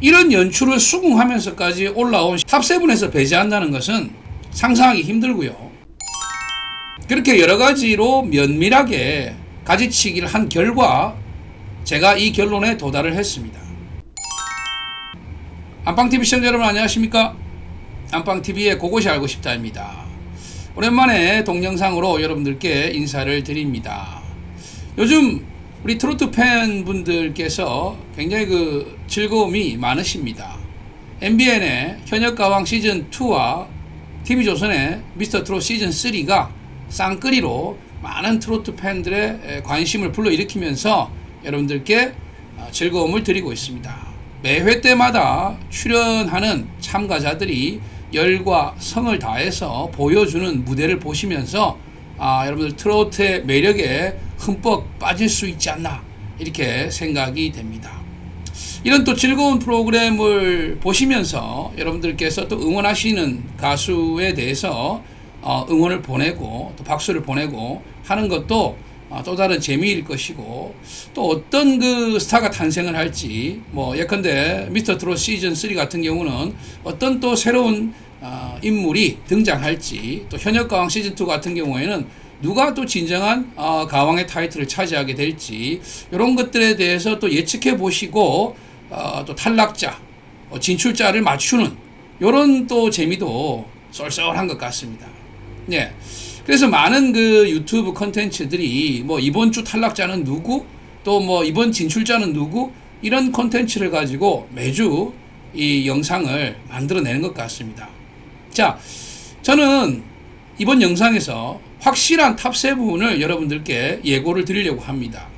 이런 연출을 수긍하면서까지 올라온 탑7에서 배제한다는 것은 상상하기 힘들고요. 그렇게 여러 가지로 면밀하게 가지치기를 한 결과 제가 이 결론에 도달을 했습니다. 안방TV 시청자 여러분 안녕하십니까? 안방TV의 그것이 알고 싶다입니다. 오랜만에 동영상으로 여러분들께 인사를 드립니다. 요즘 우리 트로트 팬분들께서 굉장히 그 즐거움이 많으십니다. MBN의 현역가왕 시즌2와 TV조선의 미스터 트롯 시즌3가 쌍끌이로 많은 트로트 팬들의 관심을 불러일으키면서 여러분들께 어, 즐거움을 드리고 있습니다. 매회 때마다 출연하는 참가자들이 열과 성을 다해서 보여주는 무대를 보시면서 아, 여러분들 트로트의 매력에 흠뻑 빠질 수 있지 않나 이렇게 생각이 됩니다. 이런 또 즐거운 프로그램을 보시면서 여러분들께서 또 응원하시는 가수에 대해서 어, 응원을 보내고 또 박수를 보내고 하는 것도 어, 또 다른 재미일 것이고 또 어떤 그 스타가 탄생을 할지 뭐 예컨대 미스터 트롯 시즌 3 같은 경우는 어떤 또 새로운 어, 인물이 등장할지 또 현역 가왕 시즌 2 같은 경우에는 누가 또 진정한 어, 가왕의 타이틀을 차지하게 될지 이런 것들에 대해서 또 예측해 보시고 어, 또 탈락자 어, 진출자를 맞추는 이런 또 재미도 쏠쏠한 것 같습니다. 예. 그래서 많은 그 유튜브 컨텐츠들이 뭐 이번 주 탈락자는 누구 또 뭐 이번 진출자는 누구 이런 컨텐츠를 가지고 매주 이 영상을 만들어내는 것 같습니다. 자, 저는 이번 영상에서 확실한 탑7을 여러분들께 예고를 드리려고 합니다.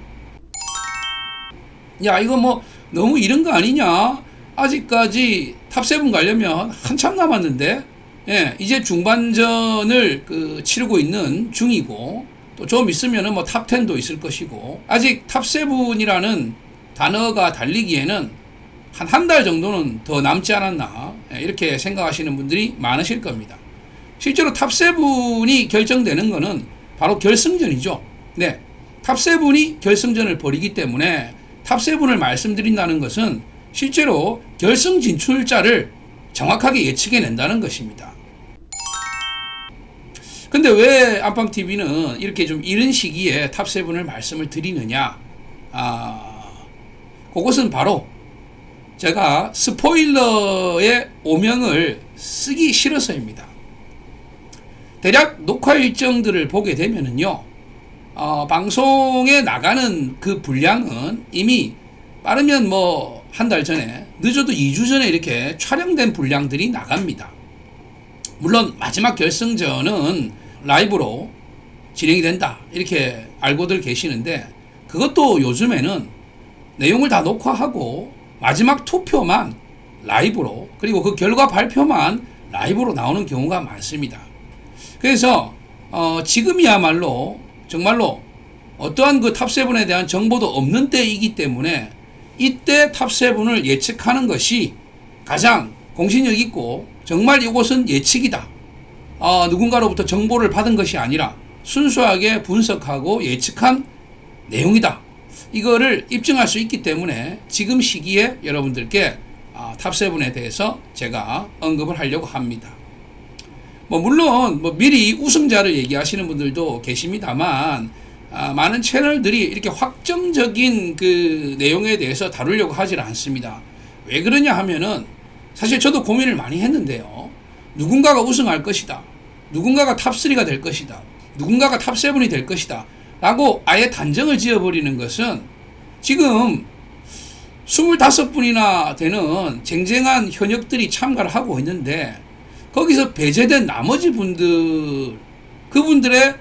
야, 이거 뭐 너무 이른 거 아니냐? 아직까지 탑7 가려면 한참 남았는데, 예, 이제 중반전을 그 치르고 있는 중이고, 또 좀 있으면은 뭐 탑10도 있을 것이고, 아직 탑7이라는 단어가 달리기에는 한 한 달 정도는 더 남지 않았나, 예, 이렇게 생각하시는 분들이 많으실 겁니다. 실제로 탑7이 결정되는 거는 바로 결승전이죠. 네. 탑7이 결승전을 벌이기 때문에 탑7을 말씀드린다는 것은 실제로 결승 진출자를 정확하게 예측해 낸다는 것입니다. 근데 왜 안방TV는 이렇게 좀 이른 시기에 탑7을 말씀을 드리느냐? 아, 그것은 바로 제가 스포일러의 오명을 쓰기 싫어서입니다. 대략 녹화 일정들을 보게 되면은요, 어, 방송에 나가는 그 분량은 이미 빠르면 뭐 한 달 전에, 늦어도 2주 전에 이렇게 촬영된 분량들이 나갑니다. 물론 마지막 결승전은 라이브로 진행이 된다. 이렇게 알고들 계시는데, 그것도 요즘에는 내용을 다 녹화하고 마지막 투표만 라이브로, 그리고 그 결과 발표만 라이브로 나오는 경우가 많습니다. 그래서 어, 지금이야말로 정말로 어떠한 그 탑7에 대한 정보도 없는 때이기 때문에 이때 탑7을 예측하는 것이 가장 공신력 있고 정말 이곳은 예측이다. 어, 누군가로부터 정보를 받은 것이 아니라 순수하게 분석하고 예측한 내용이다. 이거를 입증할 수 있기 때문에 지금 시기에 여러분들께 아, 탑7에 대해서 제가 언급을 하려고 합니다. 뭐 물론 뭐 미리 우승자를 얘기하시는 분들도 계십니다만 아, 많은 채널들이 이렇게 확정적인 그 내용에 대해서 다루려고 하질 않습니다. 왜 그러냐 하면은 사실 저도 고민을 많이 했는데요. 누군가가 우승할 것이다. 누군가가 탑3가 될 것이다. 누군가가 탑7이 될 것이다. 라고 아예 단정을 지어버리는 것은 지금 25분이나 되는 쟁쟁한 현역들이 참가를 하고 있는데 거기서 배제된 나머지 분들 그분들의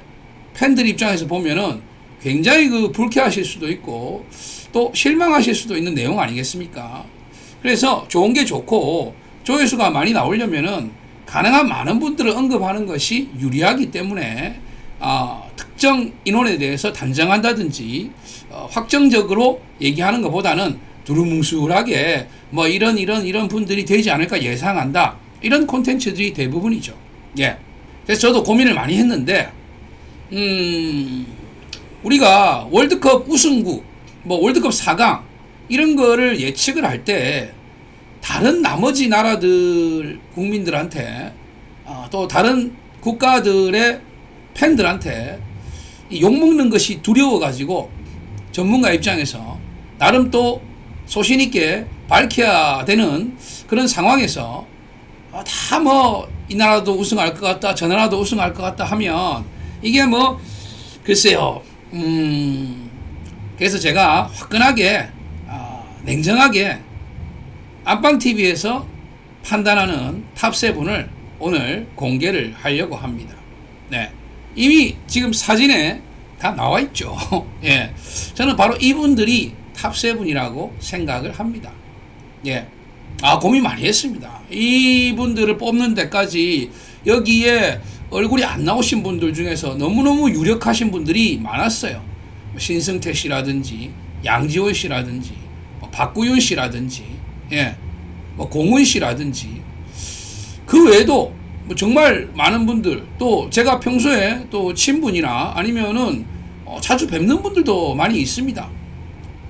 팬들 입장에서 보면은 굉장히 그 불쾌하실 수도 있고 또 실망하실 수도 있는 내용 아니겠습니까? 그래서 좋은 게 좋고 조회수가 많이 나오려면은 가능한 많은 분들을 언급하는 것이 유리하기 때문에 어, 특정 인원에 대해서 단정한다든지 어, 확정적으로 얘기하는 것보다는 두루뭉술하게 뭐 이런 이런 이런 분들이 되지 않을까 예상한다. 이런 콘텐츠들이 대부분이죠. 예. 그래서 저도 고민을 많이 했는데, 음, 우리가 월드컵 우승국, 뭐 월드컵 4강, 이런 거를 예측을 할 때, 다른 나머지 나라들 국민들한테 어, 또 다른 국가들의 팬들한테 이 욕먹는 것이 두려워 가지고 전문가 입장에서 나름 또 소신 있게 밝혀야 되는 그런 상황에서 아, 다뭐 이 나라도 우승할 것 같다 저 나라도 우승할 것 같다 하면 이게 뭐 글쎄요 음 그래서 제가 화끈하게 아, 냉정하게 안방 TV에서 판단하는 탑 세븐을 오늘 공개를 하려고 합니다. 네. 이미 지금 사진에 다 나와 있죠. 예. 저는 바로 이분들이 탑 세븐이라고 생각을 합니다. 예. 아, 고민 많이 했습니다. 이분들을 뽑는 데까지 여기에 얼굴이 안 나오신 분들 중에서 너무너무 유력하신 분들이 많았어요. 뭐 신승태 씨라든지, 양지원 씨라든지, 뭐 박구윤 씨라든지, 예. 뭐 공훈 씨라든지, 그 외에도 뭐 정말 많은 분들, 또 제가 평소에 또 친분이나 아니면은 어, 자주 뵙는 분들도 많이 있습니다.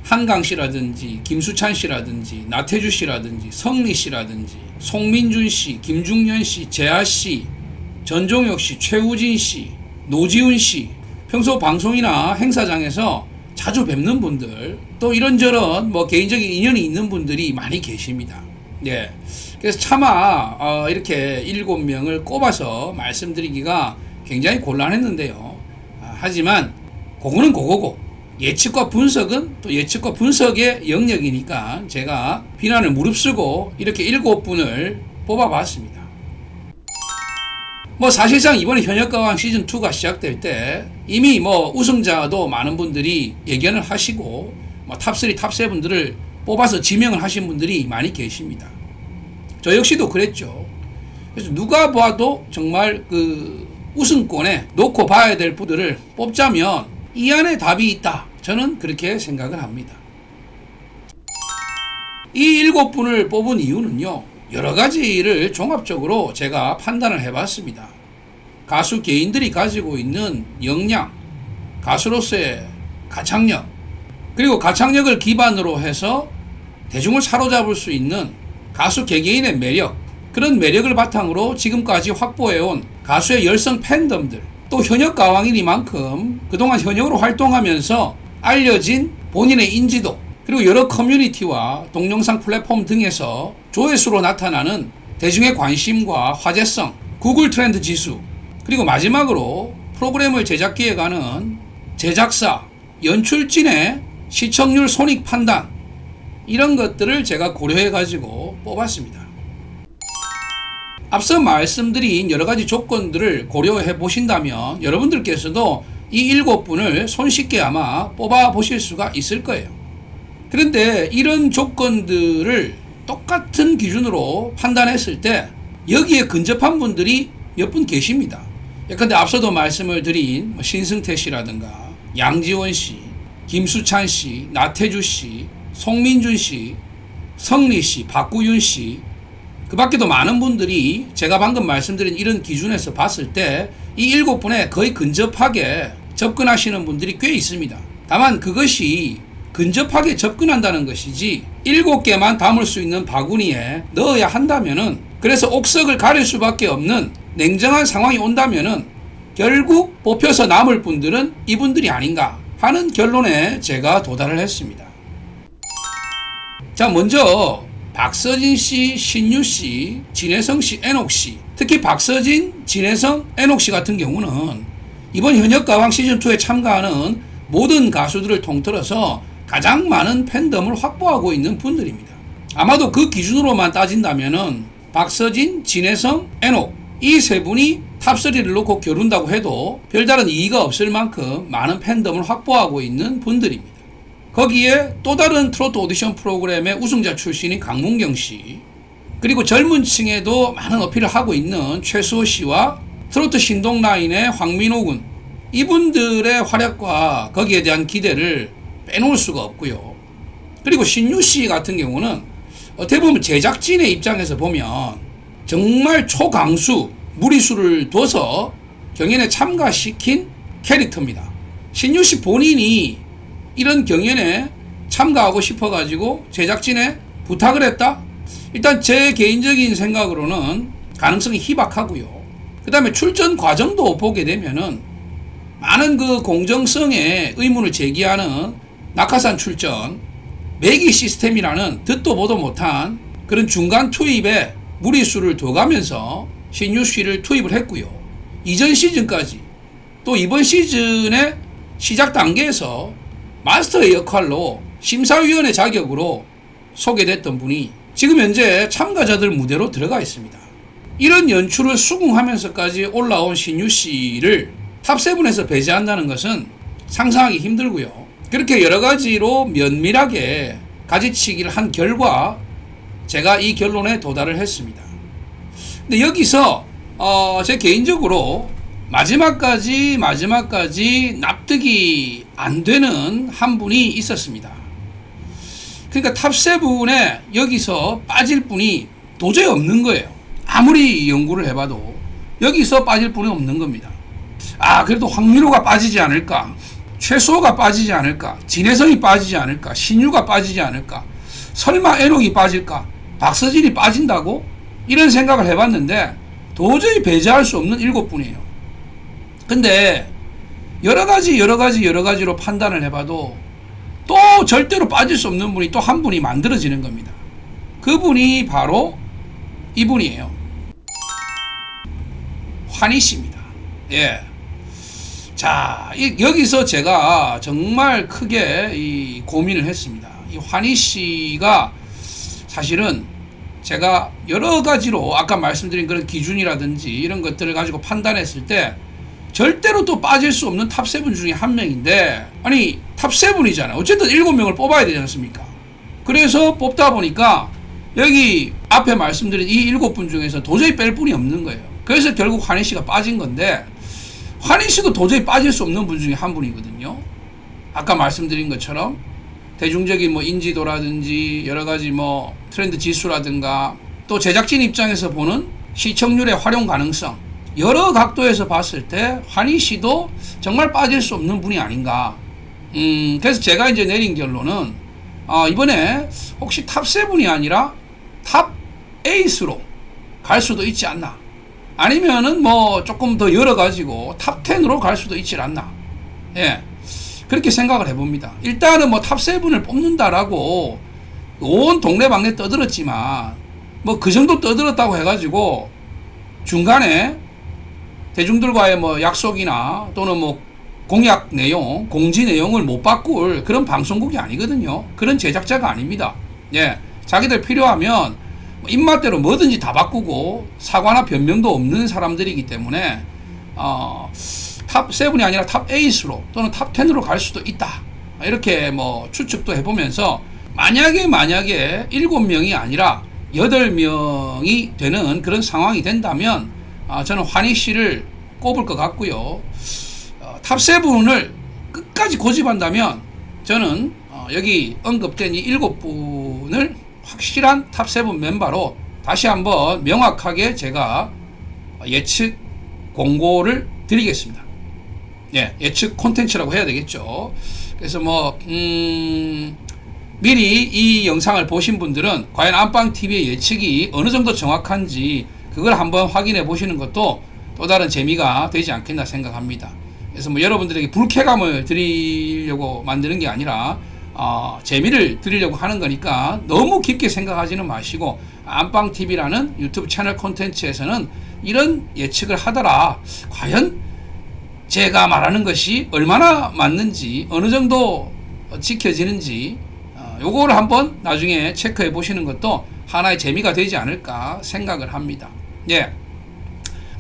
한강 씨라든지 김수찬 씨라든지 나태주 씨라든지 성리 씨라든지 송민준 씨, 김중년 씨, 재하 씨, 전종혁 씨, 최우진 씨, 노지훈 씨 평소 방송이나 행사장에서 자주 뵙는 분들 또 이런저런 뭐 개인적인 인연이 있는 분들이 많이 계십니다. 예. 그래서 차마 어, 이렇게 일곱 명을 꼽아서 말씀드리기가 굉장히 곤란했는데요. 아, 하지만 그거는 그거고 예측과 분석은 또 예측과 분석의 영역이니까 제가 비난을 무릅쓰고 이렇게 일곱 분을 뽑아봤습니다. 뭐 사실상 이번에 현역가왕 시즌 2가 시작될 때 이미 뭐 우승자도 많은 분들이 예견을 하시고 뭐 탑3, 탑7들을 뽑아서 지명을 하신 분들이 많이 계십니다. 저 역시도 그랬죠. 그래서 누가 봐도 정말 그 우승권에 놓고 봐야 될 분들을 뽑자면 이 안에 답이 있다. 저는 그렇게 생각을 합니다. 이 일곱 분을 뽑은 이유는요, 여러 가지를 종합적으로 제가 판단을 해봤습니다. 가수 개인들이 가지고 있는 역량, 가수로서의 가창력, 그리고 가창력을 기반으로 해서 대중을 사로잡을 수 있는 가수 개개인의 매력, 그런 매력을 바탕으로 지금까지 확보해온 가수의 열성 팬덤들, 또 현역 가왕이니만큼 그동안 현역으로 활동하면서 알려진 본인의 인지도, 그리고 여러 커뮤니티와 동영상 플랫폼 등에서 조회수로 나타나는 대중의 관심과 화제성, 구글 트렌드 지수, 그리고 마지막으로 프로그램을 제작기에 가는 제작사, 연출진의 시청률 손익 판단, 이런 것들을 제가 고려해 가지고 뽑았습니다. 앞서 말씀드린 여러 가지 조건들을 고려해 보신다면 여러분들께서도 이 일곱 분을 손쉽게 아마 뽑아 보실 수가 있을 거예요. 그런데 이런 조건들을 똑같은 기준으로 판단했을 때 여기에 근접한 분들이 몇 분 계십니다. 예컨대 앞서도 말씀을 드린 뭐 신승태 씨라든가 양지원 씨, 김수찬 씨, 나태주 씨, 송민준 씨, 성리 씨, 박구윤 씨, 그 밖에도 많은 분들이 제가 방금 말씀드린 이런 기준에서 봤을 때 이 일곱 분에 거의 근접하게 접근하시는 분들이 꽤 있습니다. 다만 그것이 근접하게 접근한다는 것이지 일곱 개만 담을 수 있는 바구니에 넣어야 한다면은 그래서 옥석을 가릴 수밖에 없는 냉정한 상황이 온다면은 결국 뽑혀서 남을 분들은 이분들이 아닌가 하는 결론에 제가 도달을 했습니다. 자, 먼저 박서진 씨, 신유 씨, 진혜성 씨, 애녹 씨. 특히 박서진, 진혜성, 애녹 씨 같은 경우는 이번 현역 가왕 시즌 2에 참가하는 모든 가수들을 통틀어서 가장 많은 팬덤을 확보하고 있는 분들입니다. 아마도 그 기준으로만 따진다면은 박서진, 진혜성, 애녹 이세 분이 탑3를 놓고 겨룬다고 해도 별다른 이의가 없을 만큼 많은 팬덤을 확보하고 있는 분들입니다. 거기에 또 다른 트로트 오디션 프로그램의 우승자 출신인 강문경 씨, 그리고 젊은 층에도 많은 어필을 하고 있는 최수호 씨와 트로트 신동 라인의 황민호 군, 이분들의 활약과 거기에 대한 기대를 빼놓을 수가 없고요. 그리고 신유 씨 같은 경우는 어떻게 보면 제작진의 입장에서 보면 정말 초강수 무리수를 둬서 경연에 참가시킨 캐릭터입니다. 신유 씨 본인이 이런 경연에 참가하고 싶어가지고 제작진에 부탁을 했다? 일단 제 개인적인 생각으로는 가능성이 희박하고요. 그 다음에 출전 과정도 보게 되면은 많은 그 공정성에 의문을 제기하는 낙하산 출전, 매기 시스템이라는 듣도 보도 못한 그런 중간 투입에 무리수를 둬가면서 신유 씨를 투입을 했고요. 이전 시즌까지 또 이번 시즌의 시작 단계에서 마스터의 역할로 심사위원의 자격으로 소개됐던 분이 지금 현재 참가자들 무대로 들어가 있습니다. 이런 연출을 수긍하면서까지 올라온 신유 씨를 탑7에서 배제한다는 것은 상상하기 힘들고요. 그렇게 여러 가지로 면밀하게 가지치기를 한 결과 제가 이 결론에 도달을 했습니다. 근데 여기서 어, 제 개인적으로 마지막까지 마지막까지 납득이 안 되는 한 분이 있었습니다. 그러니까 탑7에 여기서 빠질 분이 도저히 없는 거예요. 아무리 연구를 해봐도 여기서 빠질 분이 없는 겁니다. 아, 그래도 황민호가 빠지지 않을까? 최수호가 빠지지 않을까? 진혜성이 빠지지 않을까? 신유가 빠지지 않을까? 설마 애녹이 빠질까? 박서진이 빠진다고? 이런 생각을 해봤는데 도저히 배제할 수 없는 일곱 분이에요. 근데 여러 가지 여러 가지 여러 가지로 판단을 해봐도 또 절대로 빠질 수 없는 분이 또 한 분이 만들어지는 겁니다. 그분이 바로 이분이에요. 환희 씨입니다. 예. 자, 이, 여기서 제가 정말 크게 이 고민을 했습니다. 이 환희 씨가 사실은 제가 여러 가지로 아까 말씀드린 그런 기준이라든지 이런 것들을 가지고 판단했을 때 절대로 또 빠질 수 없는 탑7 중에 한 명인데 아니 탑7이잖아요. 어쨌든 7명을 뽑아야 되지 않습니까? 그래서 뽑다 보니까 여기 앞에 말씀드린 이 7분 중에서 도저히 뺄 분이 없는 거예요. 그래서 결국 환희 씨가 빠진 건데 환희 씨도 도저히 빠질 수 없는 분 중에 한 분이거든요. 아까 말씀드린 것처럼 대중적인 뭐 인지도라든지 여러 가지 뭐 트렌드 지수라든가 또 제작진 입장에서 보는 시청률의 활용 가능성 여러 각도에서 봤을 때 환희 씨도 정말 빠질 수 없는 분이 아닌가. 음, 그래서 제가 이제 내린 결론은 아, 이번에 혹시 탑 7이 아니라 탑 8으로 갈 수도 있지 않나. 아니면은 뭐 조금 더 열어 가지고 탑 10으로 갈 수도 있지 않나. 예. 그렇게 생각을 해봅니다. 일단은 뭐탑 7을 뽑는다라고 온 동네방네 떠들었지만 뭐 그 정도 떠들었다고 해가지고 중간에 대중들과의 뭐 약속이나 또는 뭐 공약 내용, 공지 내용을 못 바꿀 그런 방송국이 아니거든요. 그런 제작자가 아닙니다. 예. 자기들 필요하면 뭐 입맛대로 뭐든지 다 바꾸고 사과나 변명도 없는 사람들이기 때문에 어, 탑 7이 아니라 탑 8으로 또는 탑 10으로 갈 수도 있다. 이렇게 뭐 추측도 해보면서 만약에 만약에 7명이 아니라 8명이 되는 그런 상황이 된다면 아, 저는 환희 씨를 꼽을 것 같고요. 어, 탑 7을 끝까지 고집한다면 저는 어, 여기 언급된 이 7분을 확실한 탑7 멤버로 다시 한번 명확하게 제가 예측 공고를 드리겠습니다. 예, 예측 콘텐츠라고 해야 되겠죠. 그래서 뭐, 음, 미리 이 영상을 보신 분들은 과연 안방TV의 예측이 어느 정도 정확한지 그걸 한번 확인해 보시는 것도 또 다른 재미가 되지 않겠나 생각합니다. 그래서 뭐 여러분들에게 불쾌감을 드리려고 만드는 게 아니라 어, 재미를 드리려고 하는 거니까 너무 깊게 생각하지는 마시고 안방TV라는 유튜브 채널 콘텐츠에서는 이런 예측을 하더라. 과연 제가 말하는 것이 얼마나 맞는지 어느 정도 지켜지는지 어, 요거를 한번 나중에 체크해 보시는 것도 하나의 재미가 되지 않을까 생각을 합니다. 예.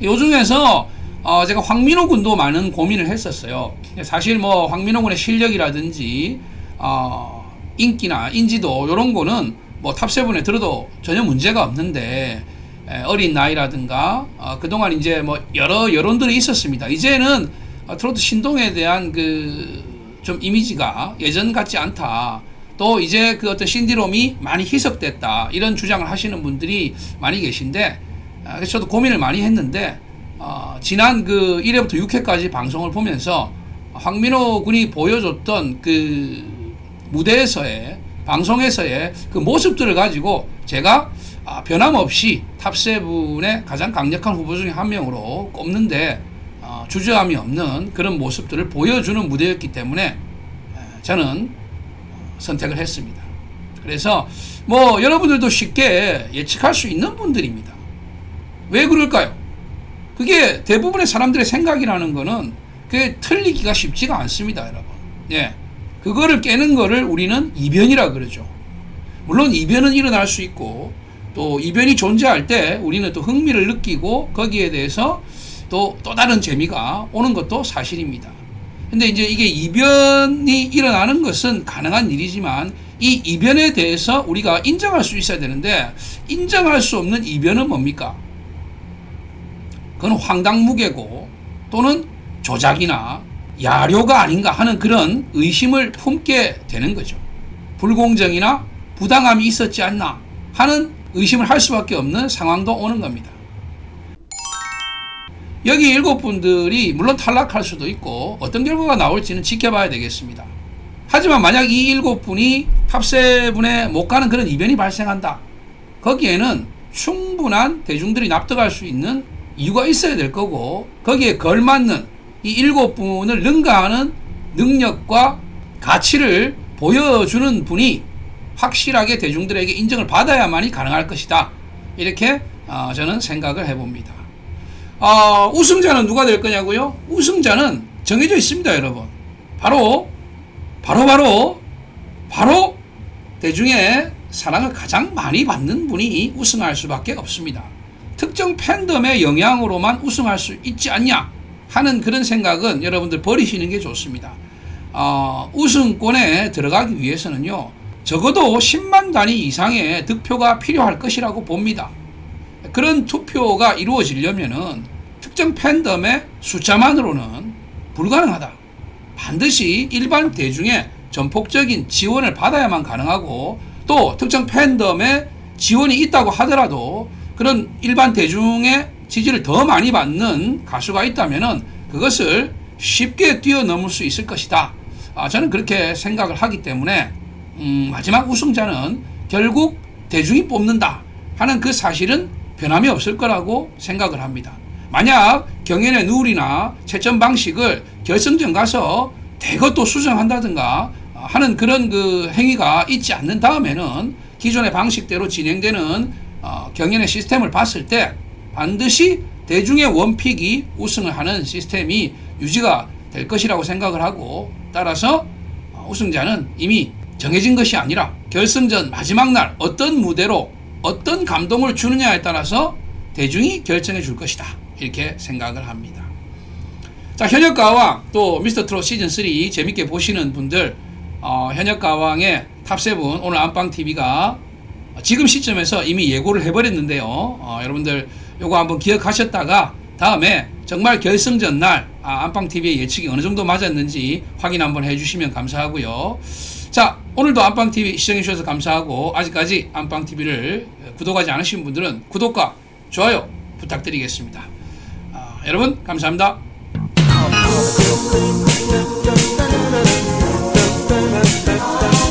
요 중에서 어 제가 황민호 군도 많은 고민을 했었어요. 사실 뭐 황민호 군의 실력이라든지 어 인기나 인지도 요런 거는 뭐 탑세븐에 들어도 전혀 문제가 없는데 에, 어린 나이라든가 어, 그동안 이제 뭐 여러 여론들이 있었습니다. 이제는 어, 트로트 신동에 대한 그 좀 이미지가 예전 같지 않다. 또 이제 그 어떤 신디롬이 많이 희석됐다. 이런 주장을 하시는 분들이 많이 계신데 저도 고민을 많이 했는데 어, 지난 그 1회부터 6회까지 방송을 보면서 황민호 군이 보여줬던 그 무대에서의 방송에서의 그 모습들을 가지고 제가 아, 변함없이 탑세븐의 가장 강력한 후보 중에 한 명으로 꼽는데 어, 주저함이 없는 그런 모습들을 보여주는 무대였기 때문에 에, 저는 어, 선택을 했습니다. 그래서 뭐 여러분들도 쉽게 예측할 수 있는 분들입니다. 왜 그럴까요? 그게 대부분의 사람들의 생각이라는 거는 그게 틀리기가 쉽지가 않습니다, 여러분. 예. 그거를 깨는 거를 우리는 이변이라 그러죠. 물론 이변은 일어날 수 있고 또 이변이 존재할 때 우리는 또 흥미를 느끼고 거기에 대해서 또 또 다른 재미가 오는 것도 사실입니다. 근데 이제 이게 이변이 일어나는 것은 가능한 일이지만 이 이변에 대해서 우리가 인정할 수 있어야 되는데 인정할 수 없는 이변은 뭡니까? 그건 황당무계고 또는 조작이나 야료가 아닌가 하는 그런 의심을 품게 되는 거죠. 불공정이나 부당함이 있었지 않나 하는 의심을 할 수밖에 없는 상황도 오는 겁니다. 여기 일곱 분들이 물론 탈락할 수도 있고 어떤 결과가 나올지는 지켜봐야 되겠습니다. 하지만 만약 이 일곱 분이 탑세븐에 못 가는 그런 이변이 발생한다. 거기에는 충분한 대중들이 납득할 수 있는 이유가 있어야 될 거고 거기에 걸맞는 이 일곱 분을 능가하는 능력과 가치를 보여주는 분이 확실하게 대중들에게 인정을 받아야만이 가능할 것이다. 이렇게 어, 저는 생각을 해봅니다. 어, 우승자는 누가 될 거냐고요? 우승자는 정해져 있습니다, 여러분. 바로 바로 바로 바로 대중의 사랑을 가장 많이 받는 분이 우승할 수밖에 없습니다. 특정 팬덤의 영향으로만 우승할 수 있지 않냐 하는 그런 생각은 여러분들 버리시는 게 좋습니다. 어, 우승권에 들어가기 위해서는요, 적어도 10만 단위 이상의 득표가 필요할 것이라고 봅니다. 그런 투표가 이루어지려면은 특정 팬덤의 숫자만으로는 불가능하다. 반드시 일반 대중의 전폭적인 지원을 받아야만 가능하고 또 특정 팬덤의 지원이 있다고 하더라도 그런 일반 대중의 지지를 더 많이 받는 가수가 있다면은 그것을 쉽게 뛰어넘을 수 있을 것이다. 아, 저는 그렇게 생각을 하기 때문에 음, 마지막 우승자는 결국 대중이 뽑는다 하는 그 사실은 변함이 없을 거라고 생각을 합니다. 만약 경연의 룰이나 채점 방식을 결승전 가서 대거 또 수정한다든가 하는 그런 그 행위가 있지 않는 다음에는 기존의 방식대로 진행되는 어, 경연의 시스템을 봤을 때 반드시 대중의 원픽이 우승을 하는 시스템이 유지가 될 것이라고 생각을 하고 따라서 어, 우승자는 이미 정해진 것이 아니라 결승전 마지막 날 어떤 무대로 어떤 감동을 주느냐에 따라서 대중이 결정해 줄 것이다. 이렇게 생각을 합니다. 자, 현역가왕 또 미스터 트롯 시즌 3 재밌게 보시는 분들 어, 현역가왕의 탑7 오늘 안방TV가 지금 시점에서 이미 예고를 해버렸는데요. 어, 여러분들 요거 한번 기억하셨다가 다음에 정말 결승전 날 아, 안방TV의 예측이 어느 정도 맞았는지 확인 한번 해주시면 감사하고요. 자, 오늘도 안방TV 시청해주셔서 감사하고 아직까지 안방TV를 구독하지 않으신 분들은 구독과 좋아요 부탁드리겠습니다. 아, 여러분 감사합니다. You.